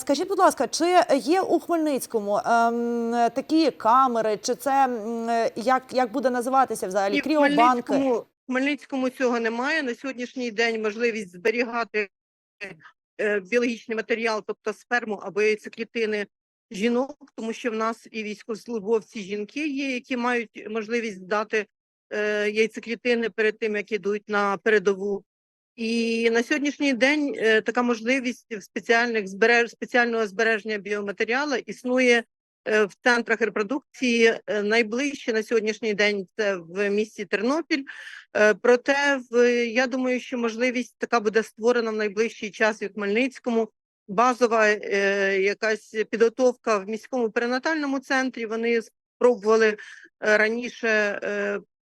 Скажіть, будь ласка, чи є у Хмельницькому ем, такі камери, чи це як, як буде називатися взагалі кріобанки? Хмельницькому, в Хмельницькому цього немає. На сьогоднішній день можливість зберігати е, біологічний матеріал, тобто сперму або яйцеклітини жінок, тому що в нас і військовослужбовці жінки є, які мають можливість здати е, яйцеклітини перед тим, як ідуть на передову. І на сьогоднішній день е, така можливість в спеціальних збереж спеціального збереження біоматеріалу існує е, в центрах репродукції. Е, Найближче на сьогоднішній день це в місті Тернопіль. Проте я думаю, що можливість така буде створена в найближчий час в Хмельницькому. Базова якась підготовка в міському перинатальному центрі. Вони спробували раніше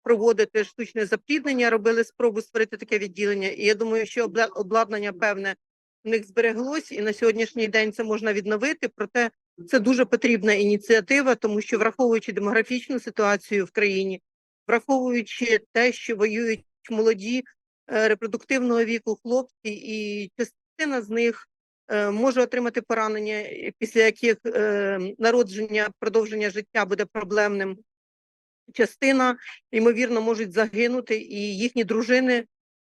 проводити штучне запліднення, робили спробу створити таке відділення. І я думаю, що обла- обладнання певне в них збереглось, і на сьогоднішній день це можна відновити. Проте це дуже потрібна ініціатива, тому що враховуючи демографічну ситуацію в країні, враховуючи те, що воюють молоді е, репродуктивного віку хлопці, і частина з них е, може отримати поранення, після яких е, народження, продовження життя буде проблемним. Частина, ймовірно, можуть загинути, і їхні дружини,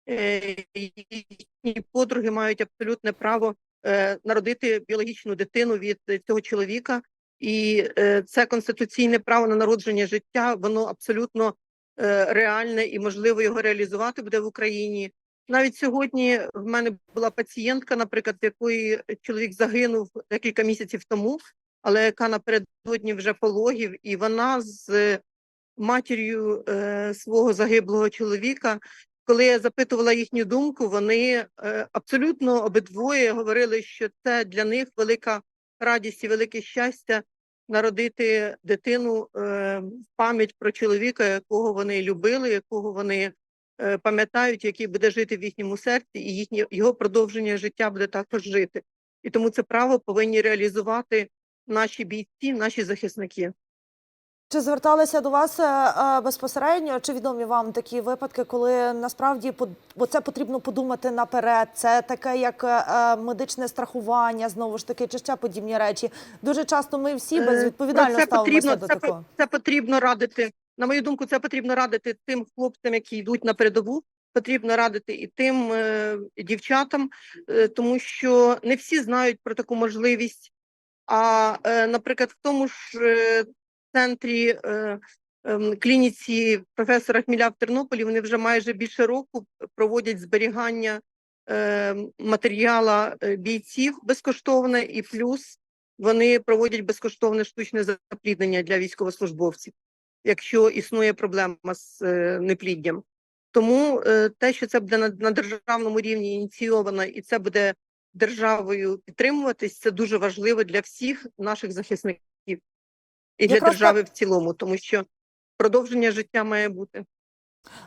е, їхні подруги мають абсолютне право е, народити біологічну дитину від цього чоловіка. І е, це конституційне право на народження життя, воно абсолютно реальне і можливо його реалізувати буде в Україні. Навіть сьогодні в мене була пацієнтка, наприклад, в якої чоловік загинув декілька місяців тому, але яка напередодні вже пологів, і вона з матір'ю е, свого загиблого чоловіка. Коли я запитувала їхню думку, вони е, абсолютно обидвоє говорили, що це для них велика радість і велике щастя народити дитину е, в пам'ять про чоловіка, якого вони любили, якого вони е, пам'ятають, який буде жити в їхньому серці, і їхнє його продовження життя буде також жити. І тому це право повинні реалізувати наші бійці, наші захисники. Чи зверталися до вас е, е, безпосередньо? Чи відомі вам такі випадки, коли насправді бо це потрібно подумати наперед? Це таке, як е, медичне страхування, знову ж таки, чи ще подібні речі. Дуже часто ми всі безвідповідально це ставимося потрібно, до це, такого. це потрібно радити. На мою думку, це потрібно радити тим хлопцям, які йдуть на передову. Потрібно радити і тим е, дівчатам, тому що не всі знають про таку можливість. А, наприклад, в тому ж центрі е, ем, клініці професора Хміля в Тернополі вони вже майже більше року проводять зберігання е, матеріала е, бійців безкоштовне і плюс вони проводять безкоштовне штучне запліднення для військовослужбовців, якщо існує проблема з е, непліддям. Тому те, що це буде на державному рівні ініційовано, і це буде державою підтримуватись, це дуже важливо для всіх наших захисників і для Якраз держави в цілому, тому що продовження життя має бути.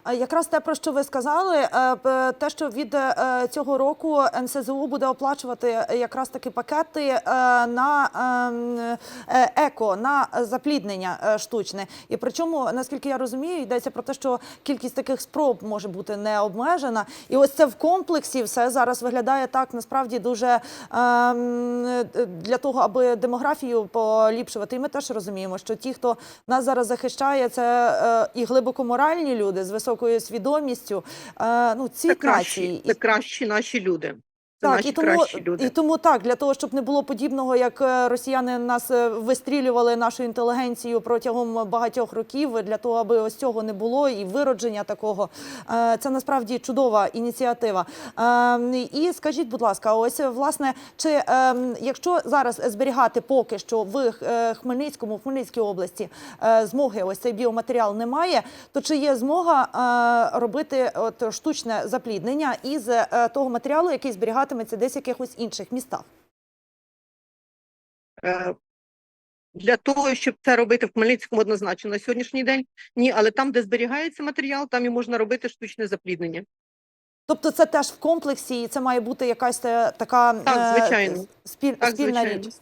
А Якраз те, про що ви сказали, е, те, що від е, цього року НСЗУ буде оплачувати якраз таки пакети е, на ем, е, еко, на запліднення е, штучне. І причому, наскільки я розумію, йдеться про те, що кількість таких спроб може бути не обмежена. І ось це в комплексі все зараз виглядає так, насправді дуже ем, е, для того, аби демографію поліпшувати. І ми теж розуміємо, що ті, хто нас зараз захищає, це е, і глибоко моральні люди з високою свідомістю. Е, ну, ці Це кращі, нації. це кращі наші люди. Це Так, наші і тому, кращі люди. і тому так, для того, щоб не було подібного, як е, росіяни нас е, вистрілювали нашу інтелігенцію протягом багатьох років, для того, аби ось цього не було, і виродження такого. Е, Це насправді чудова ініціатива. І скажіть, будь ласка, ось власне, чи якщо зараз зберігати поки що в Хмельницькому, в Хмельницькій області змоги ось цей біоматеріал немає, то чи є змога робити от штучне запліднення із того матеріалу, який зберігатиметься десь в якихось інших містах? Е, Для того, щоб це робити в Хмельницькому однозначно на сьогоднішній день, ні, але там, де зберігається матеріал, там і можна робити штучне запліднення. Тобто це теж в комплексі, і це має бути якась е, така Так, е, звичайно. спіль- Так, спільна звичайно. річ.